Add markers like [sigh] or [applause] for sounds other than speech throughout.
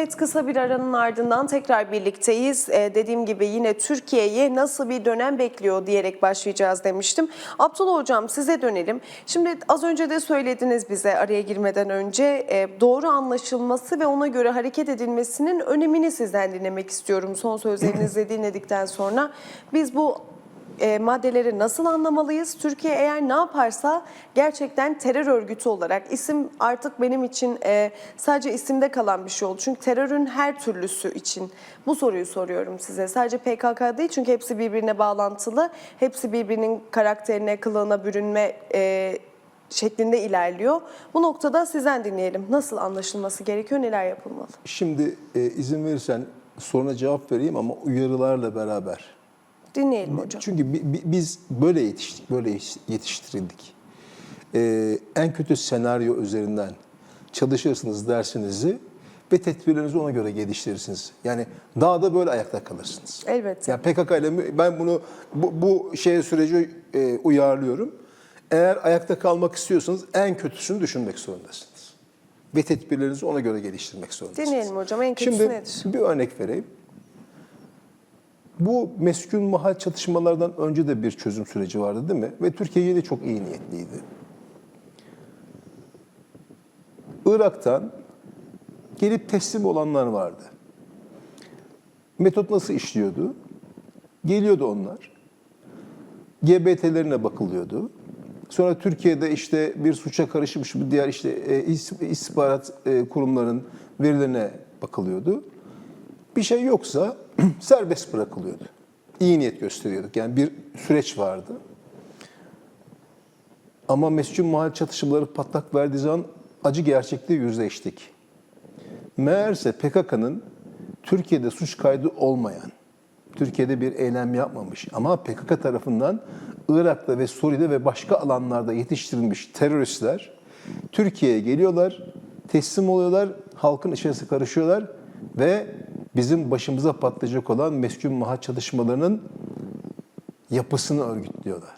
Evet kısa bir aranın ardından tekrar birlikteyiz. Ee, dediğim gibi yine Türkiye'yi nasıl bir dönem bekliyor diyerek başlayacağız demiştim. Abdullah Hocam size dönelim. Şimdi az önce de söylediniz bize araya girmeden önce e, doğru anlaşılması ve ona göre hareket edilmesinin önemini sizden dinlemek istiyorum. Son sözlerinizi [clears throat] dinledikten sonra biz bu e, maddeleri nasıl anlamalıyız? Türkiye eğer ne yaparsa gerçekten terör örgütü olarak isim artık benim için e, sadece isimde kalan bir şey oldu. Çünkü terörün her türlüsü için bu soruyu soruyorum size. Sadece PKK değil çünkü hepsi birbirine bağlantılı. Hepsi birbirinin karakterine, kılığına bürünme e, şeklinde ilerliyor. Bu noktada sizden dinleyelim. Nasıl anlaşılması gerekiyor, neler yapılmalı? Şimdi izin verirsen soruna cevap vereyim ama uyarılarla beraber. Dinleyelim hocam. Çünkü bi- bi- biz böyle yetiştik, böyle yetiş- yetiştirildik. Ee, en kötü senaryo üzerinden çalışırsınız dersinizi ve tedbirlerinizi ona göre geliştirirsiniz. Yani dağda böyle ayakta kalırsınız. Elbette. Yani PKK ile ben bunu bu, bu şey süreci e, uyarlıyorum. Eğer ayakta kalmak istiyorsanız en kötüsünü düşünmek zorundasınız. Ve tedbirlerinizi ona göre geliştirmek zorundasınız. Dinleyelim hocam. En kötüsü Şimdi nedir? bir örnek vereyim. Bu meskun mahal çatışmalardan önce de bir çözüm süreci vardı değil mi? Ve Türkiye de çok iyi niyetliydi. Irak'tan gelip teslim olanlar vardı. Metot nasıl işliyordu? Geliyordu onlar. GBT'lerine bakılıyordu. Sonra Türkiye'de işte bir suça karışmış bir diğer işte e, is- istihbarat e, kurumların verilerine bakılıyordu. Bir şey yoksa [clears throat] serbest bırakılıyordu. İyi niyet gösteriyorduk. Yani bir süreç vardı. Ama mescun mahal çatışmaları patlak verdiği zaman acı gerçekle yüzleştik. Meğerse PKK'nın Türkiye'de suç kaydı olmayan, Türkiye'de bir eylem yapmamış ama PKK tarafından Irak'ta ve Suriye'de ve başka alanlarda yetiştirilmiş teröristler Türkiye'ye geliyorlar, teslim oluyorlar, halkın içerisine karışıyorlar ve bizim başımıza patlayacak olan meskun mahal çalışmalarının yapısını örgütlüyorlar.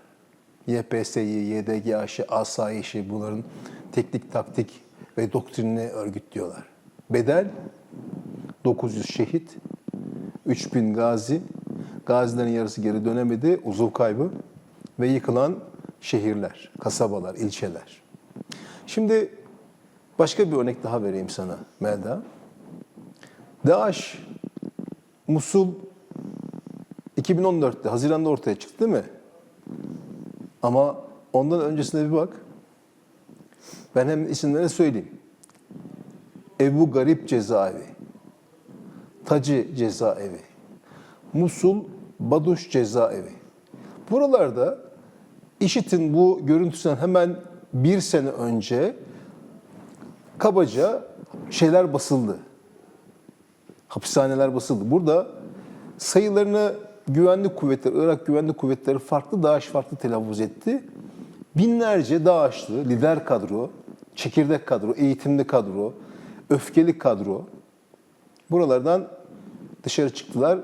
YPS'yi, YDGH'ı, asayişi bunların teknik, taktik ve doktrinini örgütlüyorlar. Bedel 900 şehit, 3000 gazi, gazilerin yarısı geri dönemedi, uzuv kaybı ve yıkılan şehirler, kasabalar, ilçeler. Şimdi başka bir örnek daha vereyim sana Melda. DAEŞ, Musul 2014'te, Haziran'da ortaya çıktı değil mi? Ama ondan öncesine bir bak. Ben hem isimlerini söyleyeyim. Ebu Garip Cezaevi, Tacı Cezaevi, Musul Baduş Cezaevi. Buralarda IŞİD'in bu görüntüsünden hemen bir sene önce kabaca şeyler basıldı. Hapishaneler basıldı. Burada sayılarını güvenlik kuvvetleri, Irak güvenlik kuvvetleri farklı, DAEŞ farklı telaffuz etti. Binlerce DAEŞ'lı lider kadro, çekirdek kadro, eğitimli kadro, öfkeli kadro buralardan dışarı çıktılar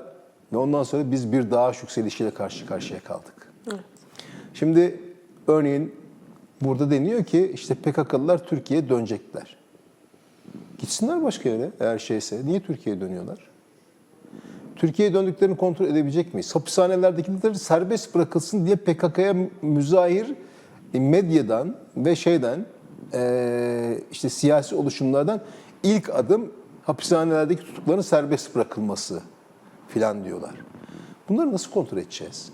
ve ondan sonra biz bir DAEŞ yükselişiyle karşı karşıya kaldık. Şimdi örneğin burada deniyor ki işte PKK'lılar Türkiye'ye dönecekler. Gitsinler başka yere eğer şeyse. Niye Türkiye'ye dönüyorlar? Türkiye'ye döndüklerini kontrol edebilecek miyiz? Hapishanelerdekiler serbest bırakılsın diye PKK'ya müzahir medyadan ve şeyden eee, işte siyasi oluşumlardan ilk adım hapishanelerdeki tutukların serbest bırakılması filan diyorlar. Bunları nasıl kontrol edeceğiz?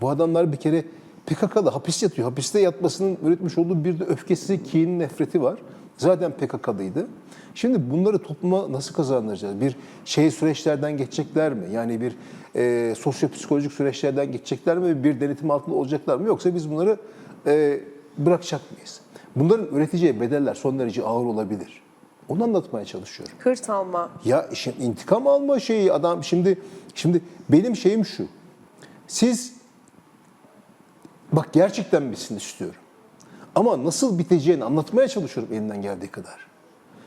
Bu adamlar bir kere PKK'da hapis yatıyor. Hapiste yatmasının üretmiş olduğu bir de öfkesi, kin, nefreti var. Zaten PKK'lıydı. Şimdi bunları topluma nasıl kazandıracağız? Bir şey süreçlerden geçecekler mi? Yani bir e, sosyopsikolojik süreçlerden geçecekler mi? Bir denetim altında olacaklar mı? Yoksa biz bunları e, bırakacak mıyız? Bunların üreteceği bedeller son derece ağır olabilir. Onu anlatmaya çalışıyorum. Hırt alma. Ya şimdi intikam alma şeyi adam şimdi şimdi benim şeyim şu. Siz bak gerçekten bitsin istiyorum. Ama nasıl biteceğini anlatmaya çalışıyorum elimden geldiği kadar.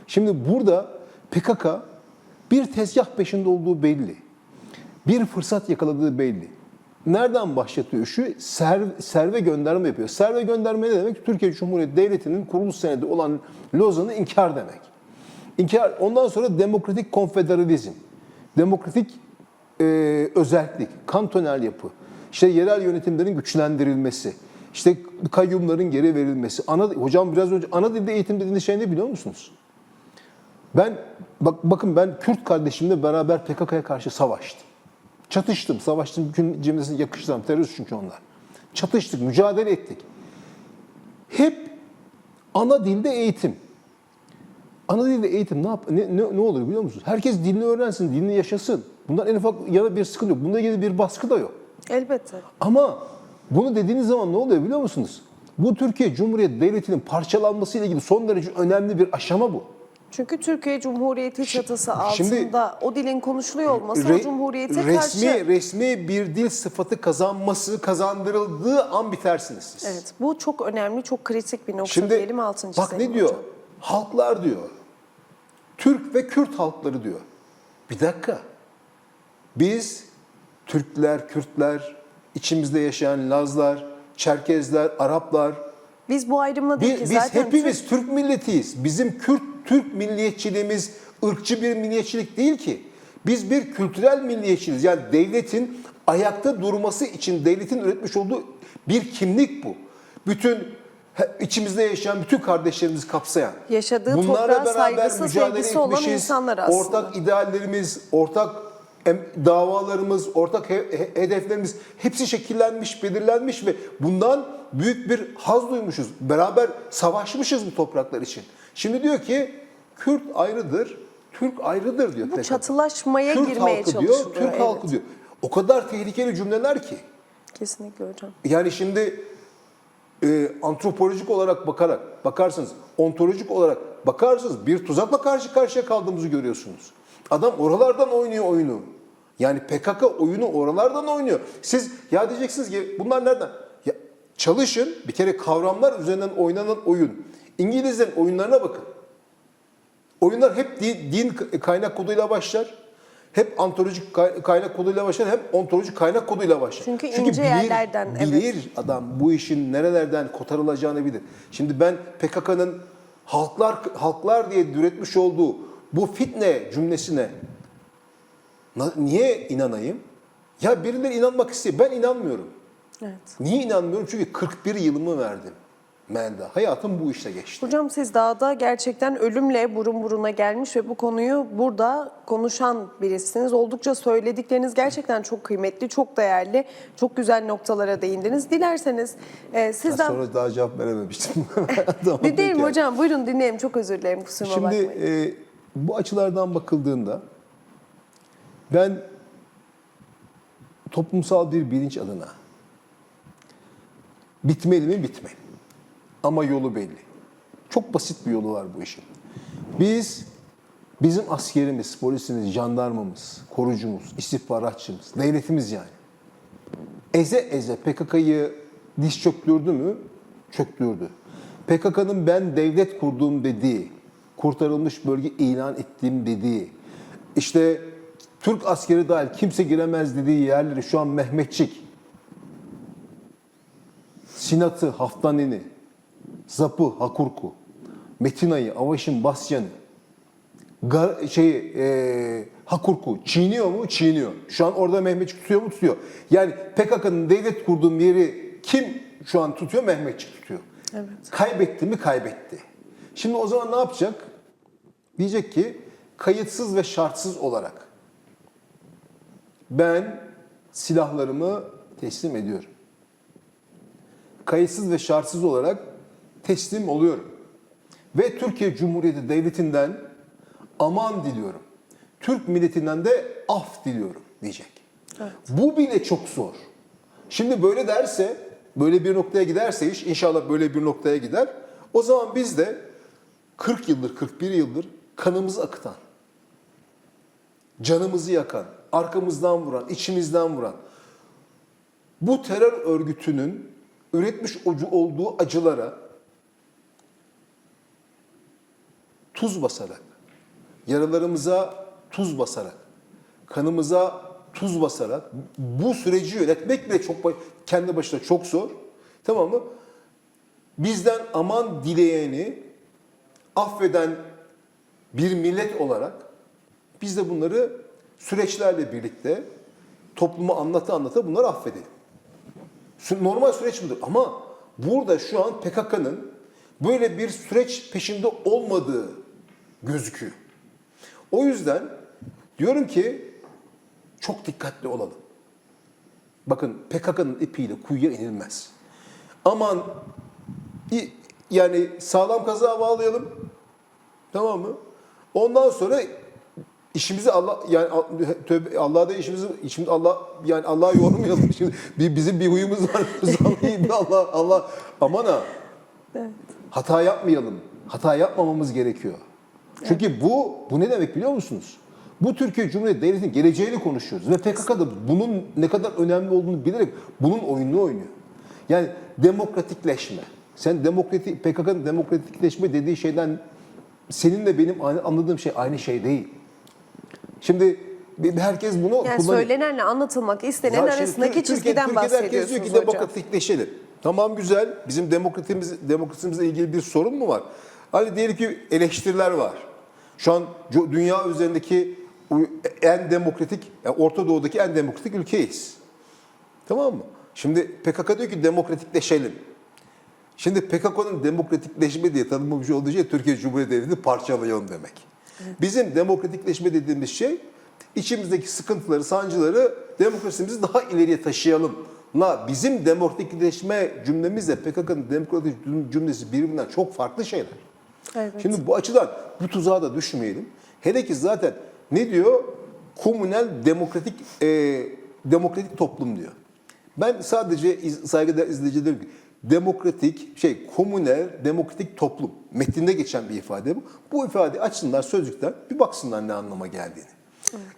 Şimdi burada PKK bir tezgah peşinde olduğu belli. Bir fırsat yakaladığı belli. Nereden başlatıyor işi? Ser, serve gönderme yapıyor. Serve gönderme ne demek? Türkiye Cumhuriyeti Devleti'nin kuruluş senedi olan Lozan'ı inkar demek. İnkar, ondan sonra demokratik konfederalizm, demokratik e, özellik, kantonel yapı, işte yerel yönetimlerin güçlendirilmesi, işte kayyumların geri verilmesi. Ana, hocam biraz önce ana dilde eğitim dediğiniz şey ne biliyor musunuz? Ben bak bakın ben Kürt kardeşimle beraber PKK'ya karşı savaştım. Çatıştım, savaştım bütün cümlesini yakıştıram. Terörist çünkü onlar. Çatıştık, mücadele ettik. Hep ana dilde eğitim. Ana dilde eğitim ne, yap, ne, ne, ne olur biliyor musunuz? Herkes dilini öğrensin, dilini yaşasın. Bundan en ufak yana bir sıkıntı yok. Bununla ilgili bir baskı da yok. Elbette. Ama bunu dediğiniz zaman ne oluyor biliyor musunuz? Bu Türkiye Cumhuriyeti Devleti'nin parçalanması ile ilgili son derece önemli bir aşama bu. Çünkü Türkiye Cumhuriyeti çatısı Şimdi- altında o dilin konuşuluyor olması Re- o cumhuriyete resmi, karşı... resmi bir dil sıfatı kazanması, kazandırıldığı an bitersiniz siz. Evet, bu çok önemli, çok kritik bir nokta Şimdi diyelim altını bak ne diyor? hocam. Halklar diyor. Türk ve Kürt halkları diyor. Bir dakika. Biz Türkler, Kürtler, içimizde yaşayan Lazlar, Çerkezler, Araplar, Biz bu ayrımla değil biz, ki biz zaten hepimiz Türk milletiyiz. Bizim Kürt Türk milliyetçiliğimiz ırkçı bir milliyetçilik değil ki. Biz bir kültürel milliyetçiliğiz. Yani devletin ayakta durması için devletin üretmiş olduğu bir kimlik bu. Bütün içimizde yaşayan bütün kardeşlerimizi kapsayan. Yaşadığı Bunlarla toprağa beraber saygısı, mücadele sevgisi olan insanlar aslında. Ortak ideallerimiz, ortak davalarımız, ortak he- he- hedeflerimiz hepsi şekillenmiş, belirlenmiş ve bundan büyük bir haz duymuşuz. Beraber savaşmışız bu topraklar için. Şimdi diyor ki Kürt ayrıdır, Türk ayrıdır diyor. Bu PKK. çatılaşmaya Türk girmeye halkı çalışılıyor. diyor, Türk evet. halkı diyor. O kadar tehlikeli cümleler ki. Kesinlikle hocam. Yani şimdi e, antropolojik olarak bakarak bakarsınız, ontolojik olarak bakarsınız bir tuzakla karşı karşıya kaldığımızı görüyorsunuz. Adam oralardan oynuyor oyunu. Yani PKK oyunu oralardan oynuyor. Siz ya diyeceksiniz ki bunlar nereden? Ya, çalışın bir kere kavramlar üzerinden oynanan oyun. İngilizlerin oyunlarına bakın. Oyunlar hep din, din kaynak koduyla başlar. Hep antolojik kay- kaynak koduyla başlar, hep ontolojik kaynak koduyla başlar. Çünkü ince yerlerden, evet. bilir adam bu işin nerelerden kotarılacağını bilir. Şimdi ben PKK'nın halklar halklar diye üretmiş olduğu bu fitne cümlesine niye inanayım? Ya birileri inanmak istiyor. Ben inanmıyorum. Evet. Niye inanmıyorum? Çünkü 41 yılımı verdim. Menda. Hayatım bu işte geçti. Hocam siz dağda gerçekten ölümle burun buruna gelmiş ve bu konuyu burada konuşan birisiniz. Oldukça söyledikleriniz gerçekten çok kıymetli, çok değerli, çok güzel noktalara değindiniz. Dilerseniz e, sizden... Sonra daha cevap verememiştim. [laughs] [laughs] Dinleyelim hocam, buyurun dinleyelim. Çok özür dilerim, kusuruma Şimdi bakmayın. e, bu açılardan bakıldığında ben toplumsal bir bilinç adına bitmeli mi bitmeli. Ama yolu belli. Çok basit bir yolu var bu işin. Biz bizim askerimiz, polisimiz, jandarmamız, korucumuz, istihbaratçımız, devletimiz yani. Eze eze PKK'yı diş çöktürdü mü? Çöktürdü. PKK'nın ben devlet kurduğum dediği, kurtarılmış bölge ilan ettiğim dediği, işte Türk askeri dahil kimse giremez dediği yerleri şu an Mehmetçik, Sinat'ı, Haftanini, Zap'ı, Hakurku, Metina'yı, Avaş'ın Basyan'ı, Gar, şey, e, Hakurku çiğniyor mu? Çiğniyor. Şu an orada Mehmetçik tutuyor mu? Tutuyor. Yani PKK'nın devlet kurduğum yeri kim şu an tutuyor? Mehmetçik tutuyor. Evet. Kaybetti mi? Kaybetti. Şimdi o zaman ne yapacak? Diyecek ki kayıtsız ve şartsız olarak ben silahlarımı teslim ediyorum. Kayıtsız ve şartsız olarak teslim oluyorum. Ve Türkiye Cumhuriyeti Devleti'nden aman diliyorum. Türk milletinden de af diliyorum diyecek. Bu bile çok zor. Şimdi böyle derse, böyle bir noktaya giderse iş, inşallah böyle bir noktaya gider. O zaman biz de 40 yıldır, 41 yıldır kanımızı akıtan, canımızı yakan, arkamızdan vuran, içimizden vuran bu terör örgütünün üretmiş olduğu acılara tuz basarak, yaralarımıza tuz basarak, kanımıza tuz basarak bu süreci yönetmek bile çok kendi başına çok zor. Tamam mı? Bizden aman dileyeni affeden bir millet olarak biz de bunları süreçlerle birlikte topluma anlata anlata bunları affedelim. Normal süreç budur ama burada şu an PKK'nın böyle bir süreç peşinde olmadığı gözüküyor. O yüzden diyorum ki çok dikkatli olalım. Bakın PKK'nın ipiyle kuyuya inilmez. Aman yani sağlam kaza bağlayalım. Tamam mı? Ondan sonra işimizi Allah yani tövbe Allah'a da işimizi şimdi Allah yani Allah'a yormayalım. [laughs] Şimdi bir, bizim bir huyumuz var. [laughs] Allah Allah aman ha. Hata yapmayalım. Hata yapmamamız gerekiyor. Çünkü bu bu ne demek biliyor musunuz? Bu Türkiye Cumhuriyeti Devleti'nin geleceğini konuşuyoruz ve PKK da bunun ne kadar önemli olduğunu bilerek bunun oyununu oynuyor. Yani demokratikleşme. Sen demokratik PKK'nın demokratikleşme dediği şeyden seninle benim anladığım şey aynı şey değil. Şimdi herkes bunu Yani kullanıyor. söylenenle anlatılmak istenen Ya arasındaki Türkiye- çizgiden Türkiye'de herkes diyor bahsediyorsunuz ki hocam. demokratikleşelim. Tamam güzel. Bizim demokratimiz, demokrasimizle ilgili bir sorun mu var? Hani diyelim ki eleştiriler var. Şu an dünya üzerindeki en demokratik, yani Orta Doğu'daki en demokratik ülkeyiz. Tamam mı? Şimdi PKK diyor ki demokratikleşelim. Şimdi PKK'nın demokratikleşme diye tanımlamış olduğu şey Türkiye Cumhuriyeti Devleti'ni parçalayalım demek. Bizim demokratikleşme dediğimiz şey içimizdeki sıkıntıları, sancıları demokrasimizi daha ileriye taşıyalım. La bizim demokratikleşme cümlemizle PKK'nın demokratik cümlesi birbirinden çok farklı şeyler. Evet. Şimdi bu açıdan bu tuzağa da düşmeyelim. Hele ki zaten ne diyor? Komünel demokratik e, demokratik toplum diyor. Ben sadece iz, saygıdeğer izleyici diyorum ki demokratik şey komünel demokratik toplum metninde geçen bir ifade bu. Bu ifade açsınlar sözlükten bir baksınlar ne anlama geldiğini.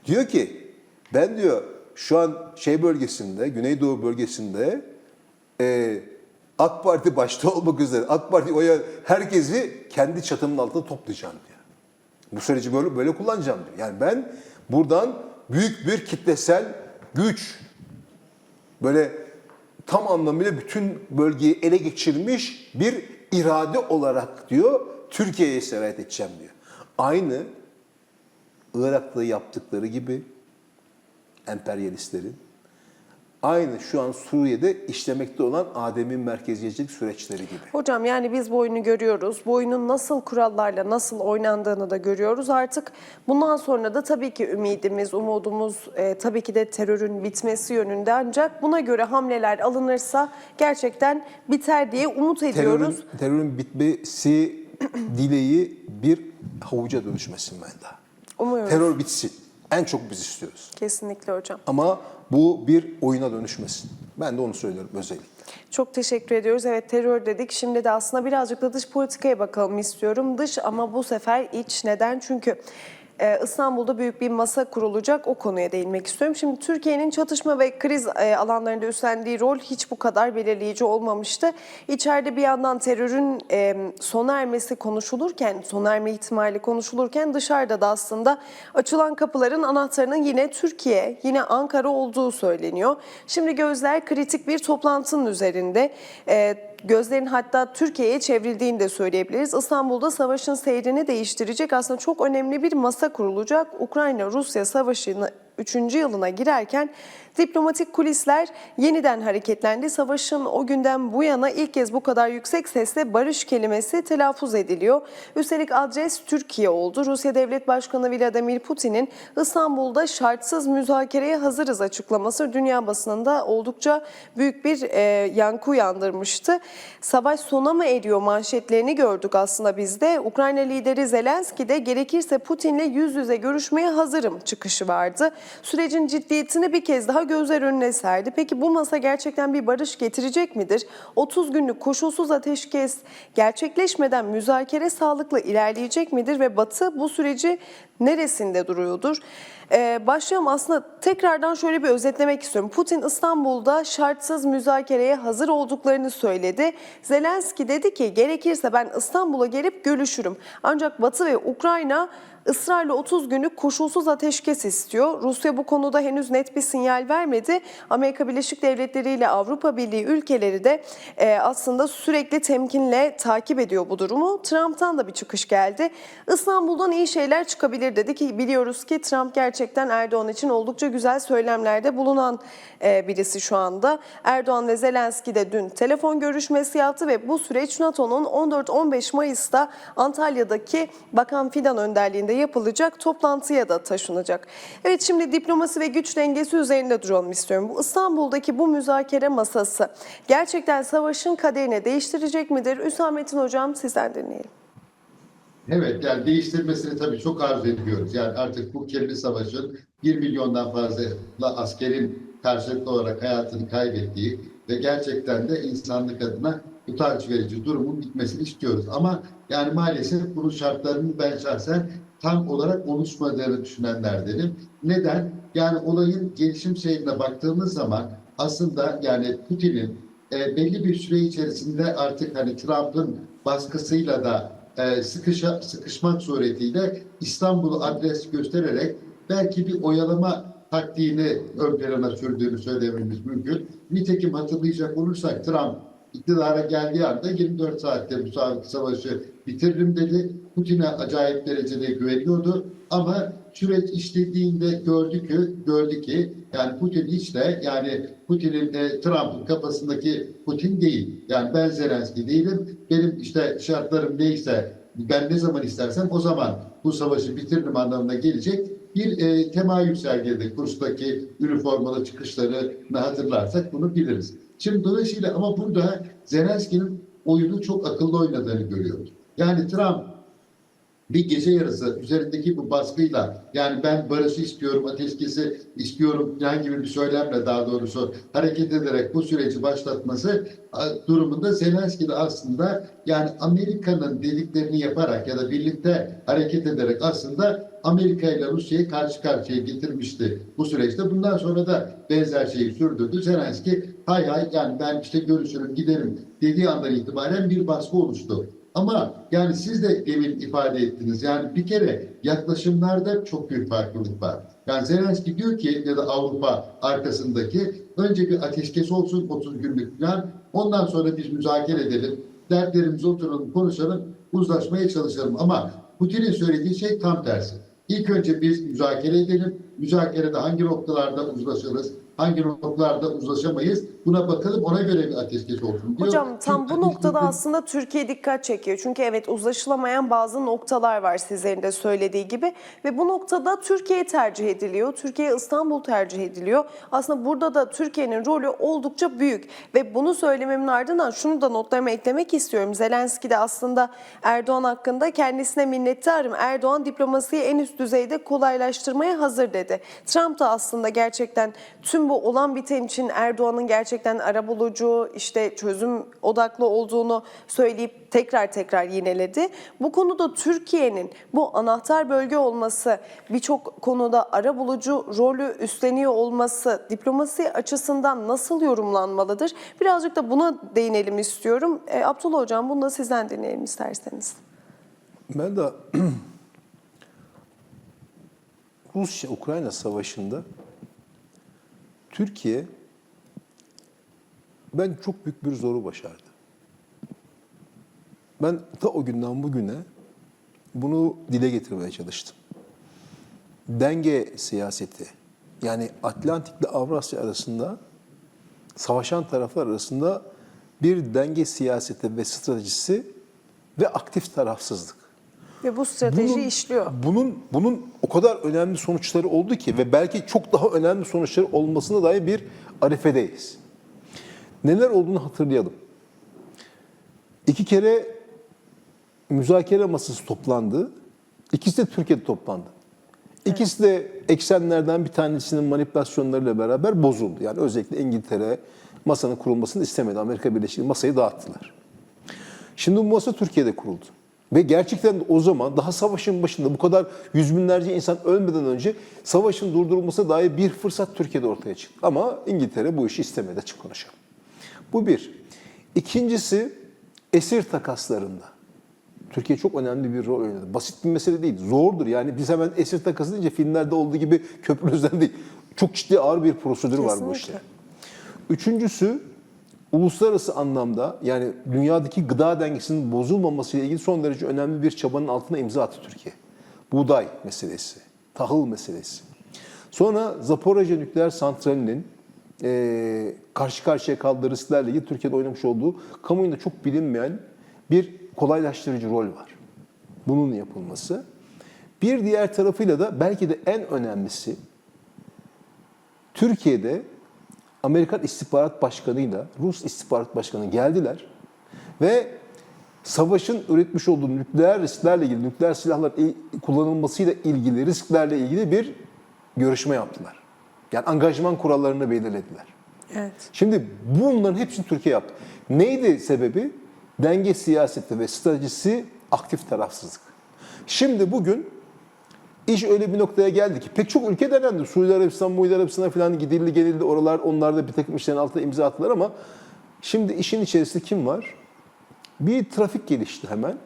Diyor ki ben diyor şu an şey bölgesinde Güneydoğu bölgesinde e, AK Parti başta olmak üzere AK Parti oya herkesi kendi çatımın altında toplayacağım diyor. Bu süreci böyle böyle kullanacağım diyor. Yani ben buradan büyük bir kitlesel güç böyle tam anlamıyla bütün bölgeyi ele geçirmiş bir irade olarak diyor Türkiye'ye sirayet edeceğim diyor. Aynı Irak'ta yaptıkları gibi emperyalistlerin aynı şu an Suriye'de işlemekte olan Adem'in merkeziyetçilik süreçleri gibi. Hocam yani biz bu oyunu görüyoruz. Bu oyunun nasıl kurallarla nasıl oynandığını da görüyoruz. Artık bundan sonra da tabii ki ümidimiz, umudumuz e, tabii ki de terörün bitmesi yönünde. Ancak buna göre hamleler alınırsa gerçekten biter diye umut ediyoruz. Terörün, terörün bitmesi [clears throat] dileği bir havuca dönüşmesin ben daha. Umuyoruz. Terör bitsin. En çok biz istiyoruz. Kesinlikle hocam. Ama bu bir oyuna dönüşmesin. Ben de onu söylüyorum özellikle. Çok teşekkür ediyoruz. Evet terör dedik. Şimdi de aslında birazcık da dış politikaya bakalım istiyorum. Dış ama bu sefer iç. Neden? Çünkü İstanbul'da büyük bir masa kurulacak. O konuya değinmek istiyorum. Şimdi Türkiye'nin çatışma ve kriz e, alanlarında üstlendiği rol hiç bu kadar belirleyici olmamıştı. İçeride bir yandan terörün e, sona ermesi konuşulurken, sona erme ihtimali konuşulurken dışarıda da aslında açılan kapıların anahtarının yine Türkiye, yine Ankara olduğu söyleniyor. Şimdi gözler kritik bir toplantının üzerinde. Gözlerin hatta Türkiye'ye çevrildiğini de söyleyebiliriz. İstanbul'da savaşın seyrini değiştirecek aslında çok önemli bir masa kurulacak. Ukrayna-Rusya savaşını 3. yılına girerken diplomatik kulisler yeniden hareketlendi. Savaşın o günden bu yana ilk kez bu kadar yüksek sesle barış kelimesi telaffuz ediliyor. Üstelik adres Türkiye oldu. Rusya Devlet Başkanı Vladimir Putin'in İstanbul'da şartsız müzakereye hazırız açıklaması dünya basınında oldukça büyük bir e, yankı uyandırmıştı. Savaş sona mı eriyor manşetlerini gördük aslında biz de. Ukrayna lideri Zelenski de gerekirse Putin'le yüz yüze görüşmeye hazırım çıkışı vardı. Sürecin ciddiyetini bir kez daha gözler önüne serdi. Peki bu masa gerçekten bir barış getirecek midir? 30 günlük koşulsuz ateşkes gerçekleşmeden müzakere sağlıklı ilerleyecek midir ve Batı bu süreci neresinde duruyordur? Ee, başlayalım aslında tekrardan şöyle bir özetlemek istiyorum. Putin İstanbul'da şartsız müzakereye hazır olduklarını söyledi. Zelenski dedi ki gerekirse ben İstanbul'a gelip görüşürüm. Ancak Batı ve Ukrayna ısrarla 30 günlük koşulsuz ateşkes istiyor. Rusya bu konuda henüz net bir sinyal vermedi. Amerika Birleşik Devletleri ile Avrupa Birliği ülkeleri de e, aslında sürekli temkinle takip ediyor bu durumu. Trump'tan da bir çıkış geldi. İstanbul'dan iyi şeyler çıkabilir dedi ki biliyoruz ki Trump gerçekten Erdoğan için oldukça güzel söylemlerde bulunan e, birisi şu anda. Erdoğan ve Zelenski de dün telefon görüşmesi yaptı ve bu süreç NATO'nun 14-15 Mayıs'ta Antalya'daki Bakan Fidan önderliğinde yapılacak toplantıya da taşınacak. Evet şimdi diplomasi ve güç dengesi üzerinde duralım istiyorum. Bu İstanbul'daki bu müzakere masası gerçekten savaşın kaderini değiştirecek midir? Hüsamettin Hocam sizden dinleyelim. Evet yani değiştirmesini tabii çok arzu ediyoruz. Yani artık bu kirli savaşın 1 milyondan fazla askerin karşılıklı olarak hayatını kaybettiği ve gerçekten de insanlık adına utanç verici durumun bitmesini istiyoruz. Ama yani maalesef bunun şartlarını ben şahsen tam olarak oluşmadığını düşünenlerdenim. Neden? Yani olayın gelişim seyrine baktığımız zaman aslında yani Putin'in e, belli bir süre içerisinde artık hani Trump'ın baskısıyla da e, sıkışa, sıkışmak suretiyle İstanbul'u adres göstererek belki bir oyalama taktiğini ön plana sürdüğünü söylememiz mümkün. Nitekim hatırlayacak olursak Trump iktidara geldiği anda 24 saatte bu savaşı bitiririm dedi. Putin'e acayip derecede güveniyordu ama süreç işlediğinde gördü ki, gördü ki yani Putin hiç de yani Putin'in e, Trump'ın kafasındaki Putin değil. Yani ben Zelenski değilim. Benim işte şartlarım neyse ben ne zaman istersem o zaman bu savaşı bitiririm anlamına gelecek bir e, temayül sergiledi. Kurstaki üniformalı çıkışlarını hatırlarsak bunu biliriz. Şimdi dolayısıyla ama burada Zelenski'nin oyunu çok akıllı oynadığını görüyoruz. Yani Trump bir gece yarısı üzerindeki bu baskıyla yani ben barışı istiyorum, ateşkesi istiyorum falan gibi bir söylemle daha doğrusu hareket ederek bu süreci başlatması durumunda Zelenski de aslında yani Amerika'nın dediklerini yaparak ya da birlikte hareket ederek aslında Amerika ile Rusya'yı karşı karşıya getirmişti bu süreçte. Bundan sonra da benzer şeyi sürdürdü. Zelenski hay hay yani ben işte görüşürüm giderim dediği andan itibaren bir baskı oluştu. Ama yani siz de demin ifade ettiniz. Yani bir kere yaklaşımlarda çok büyük farklılık var. Yani Zelenski diyor ki ya da Avrupa arkasındaki önce bir ateşkes olsun 30 günlük falan. Ondan sonra biz müzakere edelim. Dertlerimizi oturalım konuşalım. Uzlaşmaya çalışalım. Ama Putin'in söylediği şey tam tersi. İlk önce biz müzakere edelim. Müzakerede hangi noktalarda uzlaşırız? Hangi noktalarda uzlaşamayız? Buna bakalım ona göre bir ateşkes olsun diyor. Hocam tam bu noktada aslında Türkiye dikkat çekiyor. Çünkü evet uzlaşılamayan bazı noktalar var sizlerin de söylediği gibi. Ve bu noktada Türkiye tercih ediliyor. Türkiye İstanbul tercih ediliyor. Aslında burada da Türkiye'nin rolü oldukça büyük. Ve bunu söylememin ardından şunu da notlarıma eklemek istiyorum. Zelenski de aslında Erdoğan hakkında kendisine minnettarım. Erdoğan diplomasiyi en üst düzeyde kolaylaştırmaya hazır dedi. Trump da aslında gerçekten tüm bu olan biten için Erdoğan'ın gerçekten arabulucu, işte çözüm odaklı olduğunu söyleyip tekrar tekrar yineledi. Bu konuda Türkiye'nin bu anahtar bölge olması, birçok konuda arabulucu rolü üstleniyor olması diplomasi açısından nasıl yorumlanmalıdır? Birazcık da buna değinelim istiyorum. E, Abdullah Hocam bunu da sizden dinleyelim isterseniz. Ben de [clears throat] Rusya-Ukrayna savaşında Türkiye ben çok büyük bir zoru başardı. Ben ta o günden bugüne bunu dile getirmeye çalıştım. Denge siyaseti yani Atlantik ile Avrasya arasında savaşan taraflar arasında bir denge siyaseti ve stratejisi ve aktif tarafsızlık. Ve bu strateji Bunun- işliyor. Bunun bunun o kadar önemli sonuçları oldu ki ve belki çok daha önemli sonuçları olmasına dair bir arifedeyiz. Neler olduğunu hatırlayalım. İki kere müzakere masası toplandı. İkisi de Türkiye'de toplandı. İkisi de eksenlerden bir tanesinin manipülasyonlarıyla beraber bozuldu. Yani özellikle İngiltere masanın kurulmasını istemedi. Amerika Birleşik Devletleri masayı dağıttılar. Şimdi bu masa Türkiye'de kuruldu. Ve gerçekten o zaman daha savaşın başında bu kadar yüz binlerce insan ölmeden önce savaşın durdurulmasına dair bir fırsat Türkiye'de ortaya çıktı. Ama İngiltere bu işi istemedi açık konuşalım. Bu bir. İkincisi esir takaslarında. Türkiye çok önemli bir rol oynadı. Basit bir mesele değil. Zordur. Yani biz hemen esir takası deyince filmlerde olduğu gibi köprünüzden değil. Çok ciddi ağır bir prosedür var bu Kesinlikle. işte. Üçüncüsü uluslararası anlamda yani dünyadaki gıda dengesinin bozulmaması ile ilgili son derece önemli bir çabanın altına imza attı Türkiye. Buğday meselesi, tahıl meselesi. Sonra Zaporojye nükleer santralinin eee, karşı karşıya kaldığı risklerle ilgili Türkiye'de oynamış olduğu kamuoyunda çok bilinmeyen bir kolaylaştırıcı rol var. Bunun yapılması. Bir diğer tarafıyla da belki de en önemlisi Türkiye'de Amerikan İstihbarat Başkanı'yla Rus İstihbarat Başkanı geldiler ve savaşın üretmiş olduğu nükleer risklerle ilgili, nükleer silahlar il- kullanılmasıyla ilgili risklerle ilgili bir görüşme yaptılar. Yani angajman kurallarını belirlediler. Evet. Şimdi bunların hepsini Türkiye yaptı. Neydi sebebi? Denge siyaseti ve stratejisi aktif tarafsızlık. Şimdi bugün iş öyle bir noktaya geldi ki pek çok ülke denendi. Suudi Arabistan, Muğdi Arabistan'a falan gidildi gelildi. Oralar onlar da bir takım işlerin altına imza attılar ama şimdi işin içerisinde kim var? Bir trafik gelişti hemen.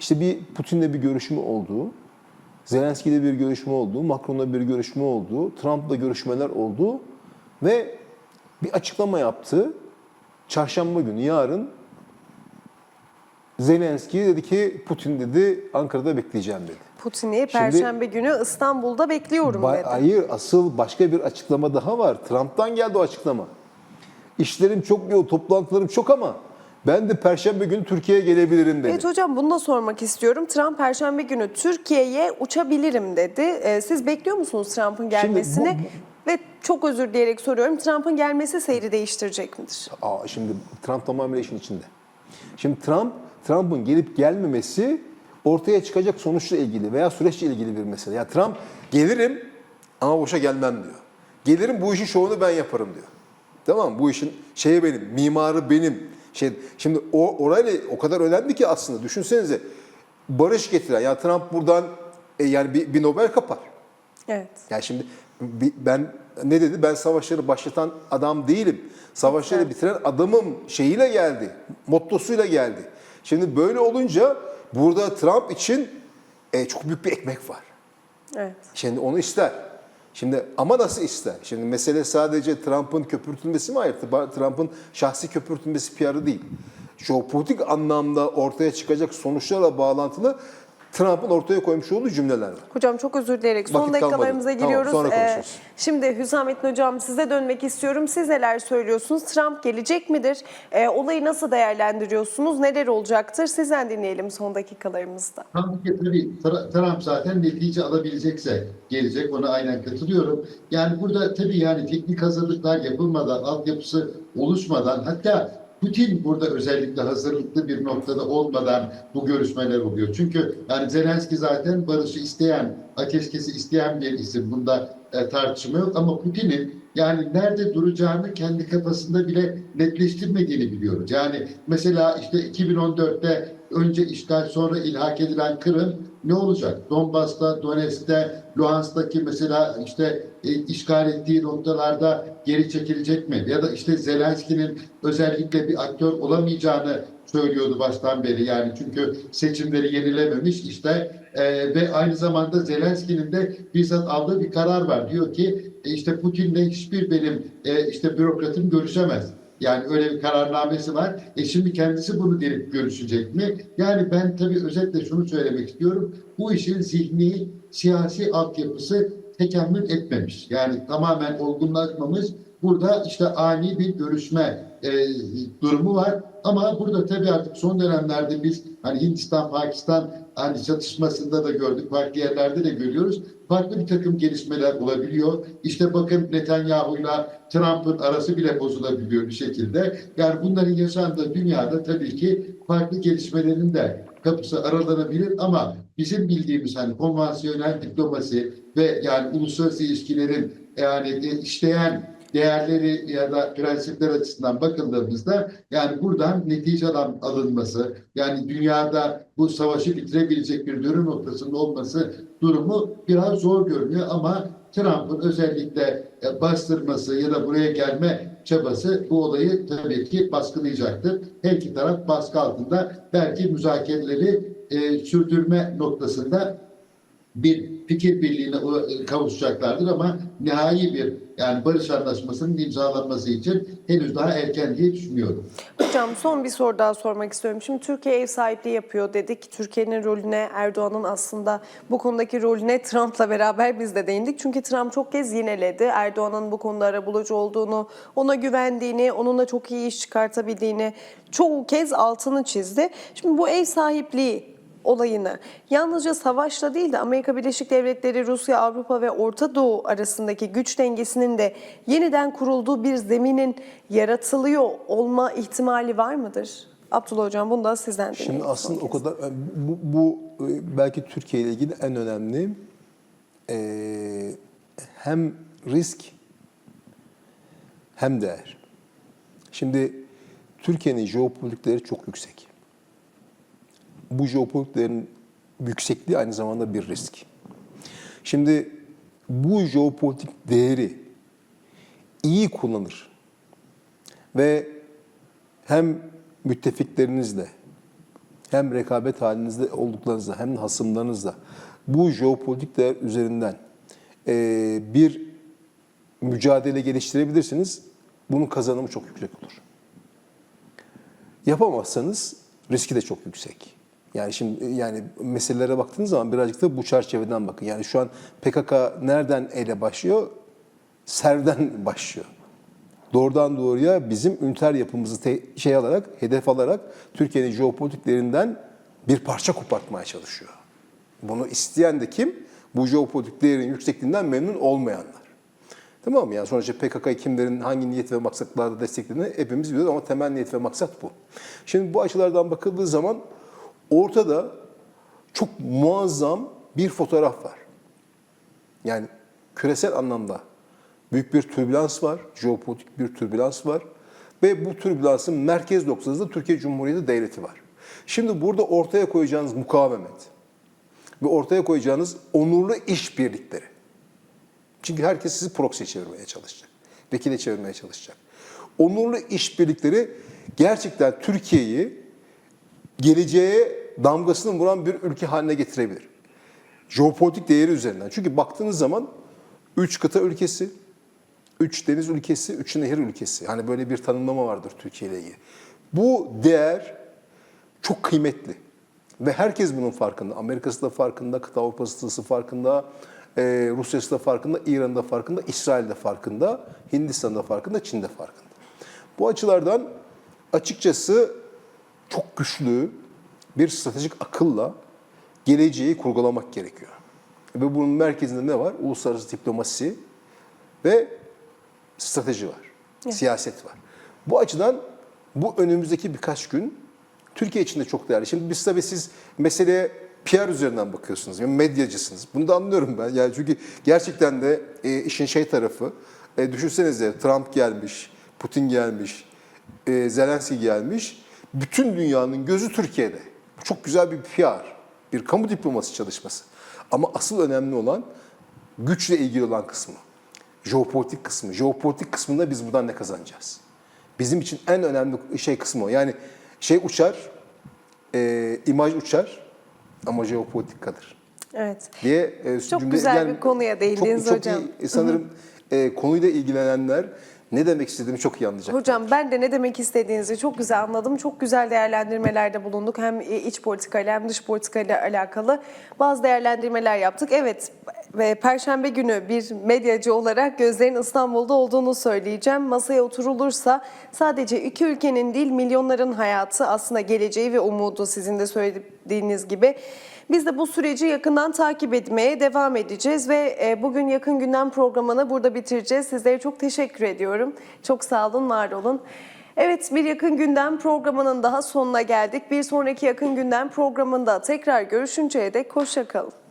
İşte bir Putin'le bir görüşme olduğu, Zelenski'yle bir görüşme olduğu, Macron'la bir görüşme olduğu, Trump'la görüşmeler olduğu ve bir açıklama yaptı. Çarşamba günü yarın Zelenski dedi ki Putin dedi Ankara'da bekleyeceğim dedi. Putin'i Perşembe günü İstanbul'da bekliyorum dedi. Hayır asıl başka bir açıklama daha var. Trump'tan geldi o açıklama. İşlerim çok yoğun, toplantılarım çok ama ben de Perşembe günü Türkiye'ye gelebilirim dedi. Evet hocam bunu da sormak istiyorum. Trump Perşembe günü Türkiye'ye uçabilirim dedi. Ee, siz bekliyor musunuz Trump'ın gelmesini? Ve çok özür dileyerek soruyorum. Trump'ın gelmesi seyri değiştirecek midir? Aa, şimdi Trump tamamen işin içinde. Şimdi Trump, Trump'ın gelip gelmemesi ortaya çıkacak sonuçla ilgili veya süreçle ilgili bir mesele. Ya Trump gelirim ama boşa gelmem diyor. Gelirim bu işin şovunu ben yaparım diyor. Tamam? Bu işin şeyi benim, mimarı benim. Şey, şimdi o orayla o kadar önemli ki aslında düşünsenize barış getiren. Ya Trump buradan e, yani bir, bir Nobel kapar. Evet. Yani şimdi ben ne dedi? Ben savaşları başlatan adam değilim. Savaşları Evet. bitiren adamım şeyiyle geldi. Mottosuyla geldi. Şimdi böyle olunca burada Trump için e, çok büyük bir ekmek var. Evet. Şimdi onu ister. Şimdi ama nasıl ister? Şimdi mesele sadece Trump'ın köpürtülmesi mi? Hayır. Trump'ın şahsi köpürtülmesi PR'ı değil. Jeopolitik anlamda ortaya çıkacak sonuçlarla bağlantılı Trump'ın ortaya koymuş olduğu cümleler var. Hocam çok özür dileyerek son Vakit dakikalarımıza kalmadı. Tamam, giriyoruz. sonra Ee, şimdi Hüsamettin Hocam size dönmek istiyorum. Siz neler söylüyorsunuz? Trump gelecek midir? Ee, olayı nasıl değerlendiriyorsunuz? Neler olacaktır? Sizden dinleyelim son dakikalarımızda. Tabii Tra- Trump zaten netice alabilecekse gelecek ona aynen katılıyorum. Yani burada tabii yani teknik hazırlıklar yapılmadan, altyapısı oluşmadan hatta Putin burada özellikle hazırlıklı bir noktada olmadan bu görüşmeler oluyor. Çünkü yani Zelenski zaten barışı isteyen, ateşkesi isteyen bir isim. Bunda e, tartışma yok ama Putin'in yani nerede duracağını kendi kafasında bile netleştirmediğini biliyoruz. Yani mesela işte 2014'te önce işgal sonra ilhak edilen Kırım ne olacak? Donbas'ta, Donetsk'te, Luhansk'taki mesela işte e, işgal ettiği noktalarda geri çekilecek mi? Ya da işte Zelenski'nin özellikle bir aktör olamayacağını söylüyordu baştan beri. Yani çünkü seçimleri yenilememiş işte e, ve aynı zamanda Zelenski'nin de bizzat aldığı bir karar var. Diyor ki e, işte Putin'le hiçbir benim e, işte bürokratım görüşemez. Yani öyle bir kararnamesi var. E şimdi kendisi bunu delip görüşecek mi? Yani ben tabii özetle şunu söylemek istiyorum. Bu işin zihni, siyasi altyapısı tekemmül etmemiş. Yani tamamen olgunlaşmamış. Burada işte ani bir görüşme e, durumu var. Ama burada tabii artık son dönemlerde biz hani Hindistan, Pakistan hani çatışmasında da gördük, farklı yerlerde de görüyoruz. Farklı bir takım gelişmeler olabiliyor. İşte bakın Netanyahu'yla Trump'ın arası bile bozulabiliyor bir şekilde. Yani bunların yaşandığı dünyada tabii ki farklı gelişmelerin de kapısı aralanabilir ama bizim bildiğimiz hani konvansiyonel diplomasi ve yani uluslararası ilişkilerin yani e, işleyen değerleri ya da prensipler açısından bakıldığımızda yani buradan netice al- alınması yani dünyada bu savaşı bitirebilecek bir dönüm noktasında olması durumu biraz zor görünüyor ama Trump'ın özellikle e, bastırması ya da buraya gelme çabası bu olayı tabii ki baskılayacaktır. Her iki taraf baskı altında belki müzakereleri e, sürdürme noktasında bir fikir birliğine kavuşacaklardır ama nihai bir yani barış anlaşmasının imzalanması için henüz daha erken diye düşünüyorum. Hocam son bir soru daha sormak istiyorum. Şimdi Türkiye ev sahipliği yapıyor dedik. Türkiye'nin rolüne, Erdoğan'ın aslında bu konudaki rolüne Trump'la beraber biz de değindik. Çünkü Trump çok kez yineledi. Erdoğan'ın bu konuda arabulucu olduğunu, ona güvendiğini, onunla çok iyi iş çıkartabildiğini çoğu kez altını çizdi. Şimdi bu ev sahipliği olayını yalnızca savaşla değil de Amerika Birleşik Devletleri, Rusya, Avrupa ve Orta Doğu arasındaki güç dengesinin de yeniden kurulduğu bir zeminin yaratılıyor olma ihtimali var mıdır? Abdullah Hocam bunu da sizden dinleyelim. Şimdi aslında o kadar bu, bu e, belki Türkiye ile ilgili en önemli e, hem risk hem değer. Şimdi Türkiye'nin jeopolitikleri çok yüksek. Bu jeopolitiklerin yüksekliği aynı zamanda bir risk. Şimdi bu jeopolitik değeri iyi kullanır ve hem müttefiklerinizle hem rekabet halinizde olduklarınızda hem de hasımlarınızla bu jeopolitik değer üzerinden eee, bir mücadele geliştirebilirsiniz. Bunun kazanımı çok yüksek olur. Yapamazsanız riski de çok yüksek. Yani şimdi yani meselelere baktığınız zaman birazcık da bu çerçeveden bakın. Yani şu an PKK nereden ele başlıyor? Serden [laughs] başlıyor. Doğrudan doğruya bizim üniter yapımızı şey alarak, hedef alarak Türkiye'nin jeopolitiklerinden bir parça kopartmaya çalışıyor. Bunu isteyen de kim? Bu jeopolitik değerin yüksekliğinden memnun olmayanlar. Tamam mı? Yani sonuçta PKK'yı kimlerin hangi niyet ve maksatlarda desteklediğini hepimiz biliyoruz ama temel niyet ve maksat bu. Şimdi bu açılardan bakıldığı zaman ortada çok muazzam bir fotoğraf var. Yani küresel anlamda büyük bir türbülans var, jeopolitik bir türbülans var ve bu türbülansın merkez noktasında Türkiye Cumhuriyeti Devleti var. Şimdi burada ortaya koyacağınız mukavemet ve ortaya koyacağınız onurlu işbirlikleri. Çünkü herkes sizi proxy çevirmeye çalışacak. Vekile çevirmeye çalışacak. Onurlu işbirlikleri gerçekten Türkiye'yi geleceğe damgasını vuran bir ülke haline getirebilir. Jeopolitik değeri üzerinden. Çünkü baktığınız zaman 3 kıta ülkesi, 3 deniz ülkesi, 3 nehir ülkesi. Hani böyle bir tanımlama vardır Türkiye ile ilgili. Bu değer çok kıymetli. Ve herkes bunun farkında. Amerika'sı da farkında, kıta Avrupa'sı farkında, e, Rusya'sı da farkında, İran'da da farkında, İsrail de farkında, Hindistan da farkında, Çin de farkında. Bu açılardan açıkçası çok güçlü bir stratejik akılla geleceği kurgulamak gerekiyor. Ve bunun merkezinde ne var? Uluslararası diplomasi ve strateji var. Siyaset var. Bu açıdan bu önümüzdeki birkaç gün Türkiye için de çok değerli. Şimdi biz tabii siz meseleye PR üzerinden bakıyorsunuz. Yani medyacısınız. Bunu da anlıyorum ben. Yani çünkü gerçekten de e, işin şey tarafı e, düşünsenize Trump gelmiş, Putin gelmiş, e, Zelenski gelmiş. Bütün dünyanın gözü Türkiye'de. Çok güzel bir PR, bir kamu diplomasi çalışması. Ama asıl önemli olan güçle ilgili olan kısmı. Jeopolitik kısmı. Jeopolitik kısmında biz buradan ne kazanacağız? Bizim için en önemli şey kısmı o. Yani şey uçar, e, imaj uçar ama jeopolitik kalır Evet. diye e, Çok cümle- güzel bir konuya değindiniz çok, çok hocam. Iyi, sanırım e, konuyla ilgilenenler ne demek istediğimi çok iyi anlayacaklar. Hocam ben de ne demek istediğinizi çok güzel anladım. Çok güzel değerlendirmelerde bulunduk. Hem iç politikayla hem dış politikayla alakalı bazı değerlendirmeler yaptık. Evet ve Perşembe günü bir medyacı olarak gözlerin İstanbul'da olduğunu söyleyeceğim. Masaya oturulursa sadece iki ülkenin değil milyonların hayatı aslında geleceği ve umudu sizin de söylediğiniz gibi. Biz de bu süreci yakından takip etmeye devam edeceğiz ve e, bugün yakın gündem programını burada bitireceğiz. Sizlere çok teşekkür ediyorum. Çok sağ olun, var olun. Evet bir yakın gündem programının daha sonuna geldik. Bir sonraki yakın gündem programında tekrar görüşünceye dek hoşça kalın.